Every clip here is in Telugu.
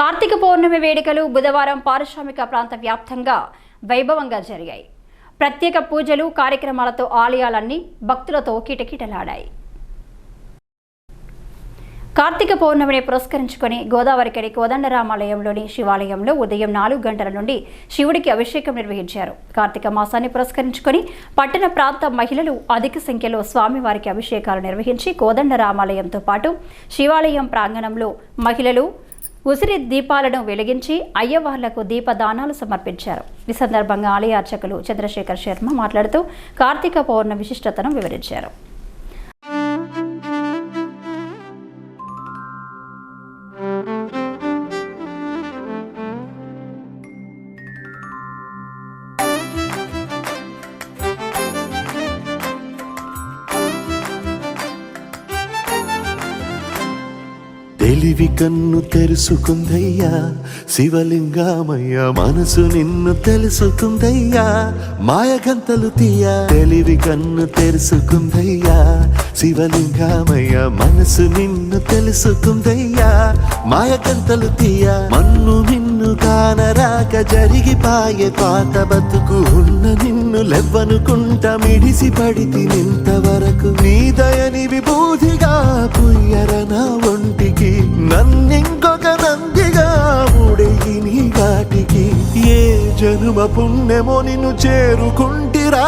కార్తీక పౌర్ణమి వేడుకలు బుధవారం పారిశ్రామిక ప్రాంత వ్యాప్తంగా వైభవంగా జరిగాయి. ప్రత్యేక పూజలు కార్యక్రమాలతో ఆలయాలన్నీ భక్తులతో కిటకిటలాడాయి. కార్తీక పౌర్ణమిని పురస్కరించుకొని గోదావరికడి కోదండరామాలయంలోని శివాలయంలో ఉదయం నాలుగు గంటల నుండి శివుడికి అభిషేకం నిర్వహించారు. కార్తీక మాసాన్ని పురస్కరించుకొని పట్టణ ప్రాంత మహిళలు అధిక సంఖ్యలో స్వామివారికి అభిషేకాలు నిర్వహించి కోదండరామాలయంతో పాటు శివాలయం ప్రాంగణంలో మహిళలు ఉసిరి దీపాలను వెలిగించి అయ్యవార్లకు దీపదానాలు సమర్పించారు. ఈ సందర్భంగా ఆలయ అర్చకులు చంద్రశేఖర్ శర్మ మాట్లాడుతూ కార్తీక పౌర్ణ విశిష్టతను వివరించారు. తెలివి కన్ను తెరుసుకుందయ్యా. శివలింగమయ్య మనసు నిన్ను తెలుసుకుందయ్యా. మాయగంతలు తీయ తెలివి కన్ను తెరుసుకుందయ్యా. శివలింగమయ్య మనసు నిన్ను తెలుసుకుందయ్యా. మాయగంతలు తీయ మన్ను నిన్ను కానరాక జరిగిపాయే పాత బతుకు ఉన్న నిన్ను లెవ్వనుకుంట మిడిసి పడితి నింతవరకు. నీ దయని విభూతిగా పుయ్యర నా ఒంటికి నన్నింకొక నందిగా ఊడెయ్యి నీ గాటికి ఏ జనుమ పుణ్యమో నిన్ను చేరుకుంటిరా.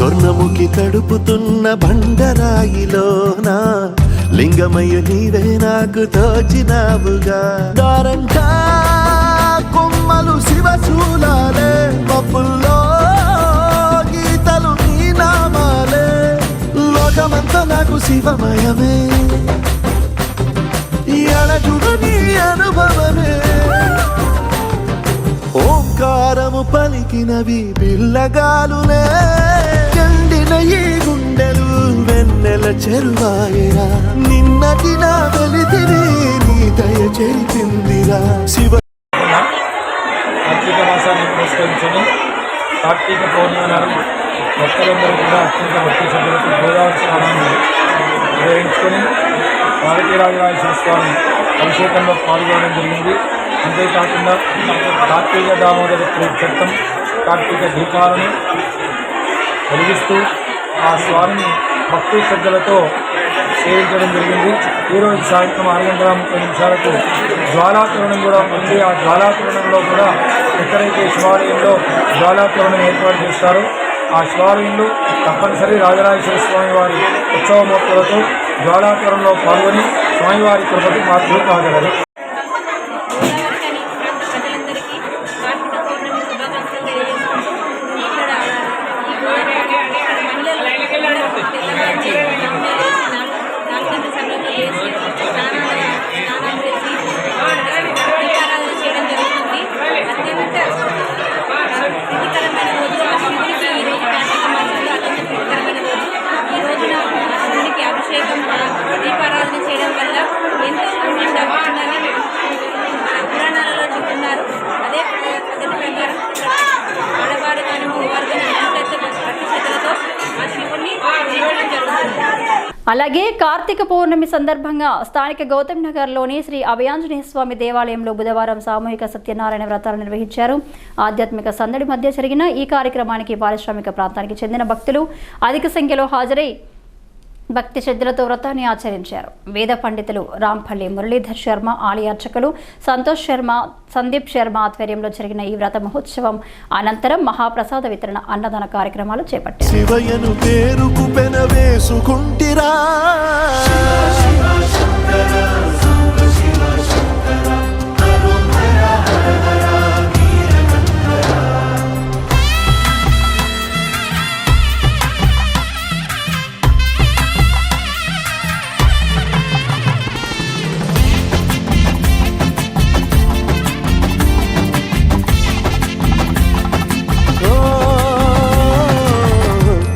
స్వర్ణముఖి తడుపుతున్న బండరాయిలోనా లింగమయ్య నీవే నాకు తోచినావుగా. దారంట కొమ్మలు శివశూలాలే పప్పుల్లో గీతలు నీ నామాలే. లోకమంతా నాకు శివమయమే. ఈ నీ అనుభవమే. ఓంకారము పలికినవి పిల్లగాలులే. చెరువాయరా నిన్నటి నా వెలితిని నీ దయ చెరిపిందిరా శివ కార్తీక మాసాన్ని పురస్కరించుకుని కార్తీక పౌర్ణిమ నాడు భక్తులందరూ కూడా అత్యంత భక్తి శ్రద్ధలతో గోదావరి స్నానాన్ని నిర్వహించుకొని భారతీరాజరాజేశ్వర స్వామి అభిషేకంలో పాల్గొనడం జరిగింది. అంతేకాకుండా కార్తీక దామోదర తీర్థం కార్తీక దీపాలను వెలిగిస్తూ ఆ స్వామిని భక్తి శ్రద్ధలతో సేవించడం జరిగింది. ఈరోజు సాయంత్రం ఆరు గంటల ముప్పై నిమిషాలకు జ్వాలాతోరణం కూడా ఉంది. ఆ జ్వాలాతోరణంలో కూడా ఎక్కడైతే శివాలయంలో జ్వాలాతోరణం ఏర్పాటు చేస్తారో ఆ శివాలయంలో తప్పనిసరి రాజరాజేశ్వర స్వామి వారి ఉత్సవమూర్తులతో జ్వాలాతోరణంలో పాల్గొని స్వామివారి కృపకి మాత్రం కాగలరు. అలాగే కార్తీక పౌర్ణమి సందర్భంగా స్థానిక గౌతమ్ నగర్లోని శ్రీ అభయాంజనేయ స్వామి దేవాలయంలో బుధవారం సామూహిక సత్యనారాయణ వ్రతాలు నిర్వహించారు. ఆధ్యాత్మిక సందడి మధ్య జరిగిన ఈ కార్యక్రమానికి పారిశ్రామిక ప్రాంతానికి చెందిన భక్తులు అధిక సంఖ్యలో హాజరై భక్తి శ్రద్ధలతో వ్రతాన్ని ఆచరించారు. వేద పండితులు రాంపల్లి మురళీధర్ శర్మ ఆలయార్చకులు సంతోష్ శర్మ సందీప్ శర్మ ఆధ్వర్యంలో జరిగిన ఈ వ్రత మహోత్సవం అనంతరం మహాప్రసాద వితరణ అన్నదాన కార్యక్రమాలు చేపట్టారు. శివయను పేరుకు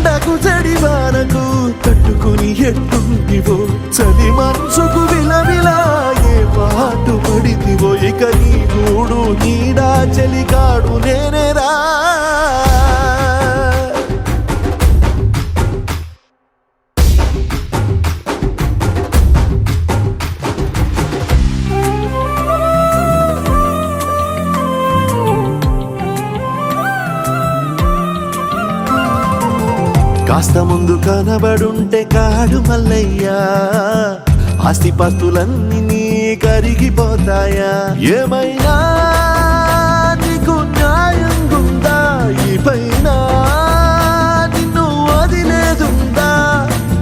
ఎండకు చెడి వానకు తట్టుకుని ఎట్టుంటివో చలి మనసుకు విలవిలా ఏ పాటు పడితివో. ఇక నీ గూడు నీడా చలికాడునే కాస్త ముందు కనబడుంటే కాడు మల్లయ్యా. ఆస్తిపాస్తులన్నీ నీ కరిగిపోతాయా? ఏమైనా నీకు న్యాయం ఉందా ఈ పైన నిన్ను వదిలేదుందా?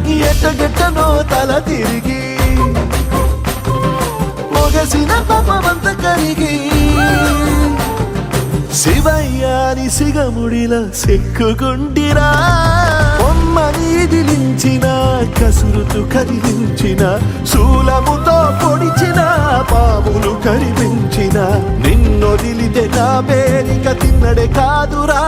ఎట్టగెట్టనో తల తిరిగి. మొగసిన పాపమంత కరిగి. శివయ్యాని సిగముడిల సిక్కుకుంటిరా. బొమ్మని కసురుతు కదిలించిన శూలముతో పొడిచిన పాములు కరిపించిన నిన్నొదిలితే నా పేరిక తిన్నడే కాదురా.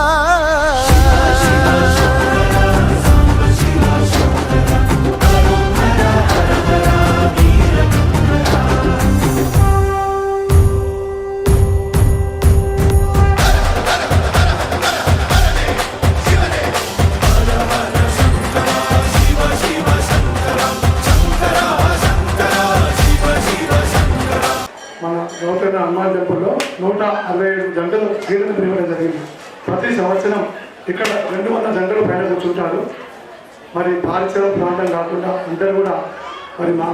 జంటలు క్రీడలు పిలవడం జరిగింది ప్రతి సంవత్సరం ఇక్కడ రెండు వందల జంటలు పైన కూర్చుంటారు. మరి పారిశ్రామిక ప్రాంతం కాకుండా అందరూ కూడా మరి మా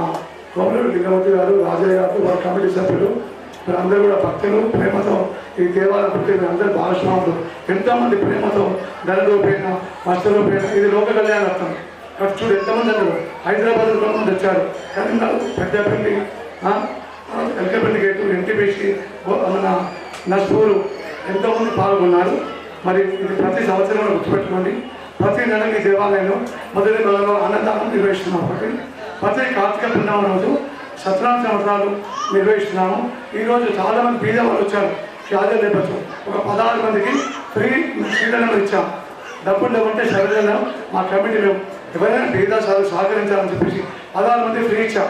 కోమలూరు లింగవతి గారు రాజయ్య గారు వారి కమిటీ సభ్యులు మరి అందరూ కూడా భక్తులు ప్రేమతో ఈ దేవాలయం పుట్టిన అందరూ భాగస్వాములు. ఎంతోమంది ప్రేమతో ధన వస్తువులపైన ఇది లోక కళ్యాణార్థం అక్కడ చూడు ఎంతమంది అన్నారు హైదరాబాద్ మంది వచ్చారు. కరీంనగర్ పెద్దపల్లి ఎల్కపల్లి గేటు ఎన్టీపీసీ మన నస్పూరు ఎంతోమంది పాల్గొన్నారు. మరి ఇది ప్రతి సంవత్సరం గుర్తుపెట్టుకోండి. ప్రతి నెల ఈ దేవాలయంలో మొదటి నెలలో అన్నదానం నిర్వహిస్తున్నాం ఒకటి ప్రతి కార్తీక పుణ్యమ రోజు సత్యనారాయణ సంవత్సరాలు నిర్వహిస్తున్నాము. ఈరోజు చాలా మంది వాళ్ళు వచ్చారు. వ్యాధి నేపథ్యం ఒక పదహారు మందికి ఫ్రీ సీట్లను ఇచ్చాం. డబ్బులు లేకుంటే సరిగ్గా మా కమిటీ మేము ఎవరైనా పేద సహకరించాలని చెప్పేసి పదహారు మంది ఫ్రీ ఇచ్చాం.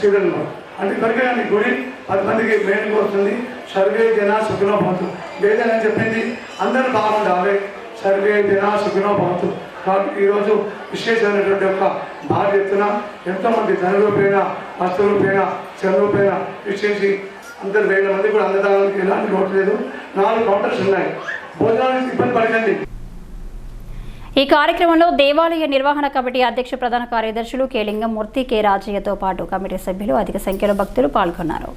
సీడన్లో అంటే ఇప్పటికే గుడి పది మందికి మెయిన్గా కోరుతుంది. సర్వే జన సుఖినో భవతు. లేదని చెప్పింది అందరూ బాగుండాలి సర్వే జన సుఖినో భవతు. కాబట్టి ఈరోజు విశేషమైనటువంటి యొక్క బాధ్యతన ఎంతోమంది ధన రూపేణ వస్తు విశేషి అందరు వేల మంది కూడా అందడానికి ఎలాంటి లోటు లేదు. నాలుగు కౌంటర్స్ ఉన్నాయి. భోజనానికి ఇబ్బంది పడకండి. ఈ కార్యక్రమంలో దేవాలయ నిర్వహణ కమిటీ అధ్యక్ష ప్రధాన కార్యదర్శులు కె లింగమూర్తి కె రాజయ్యతో పాటు కమిటీ సభ్యులు అధిక సంఖ్యలో భక్తులు పాల్గొన్నారు.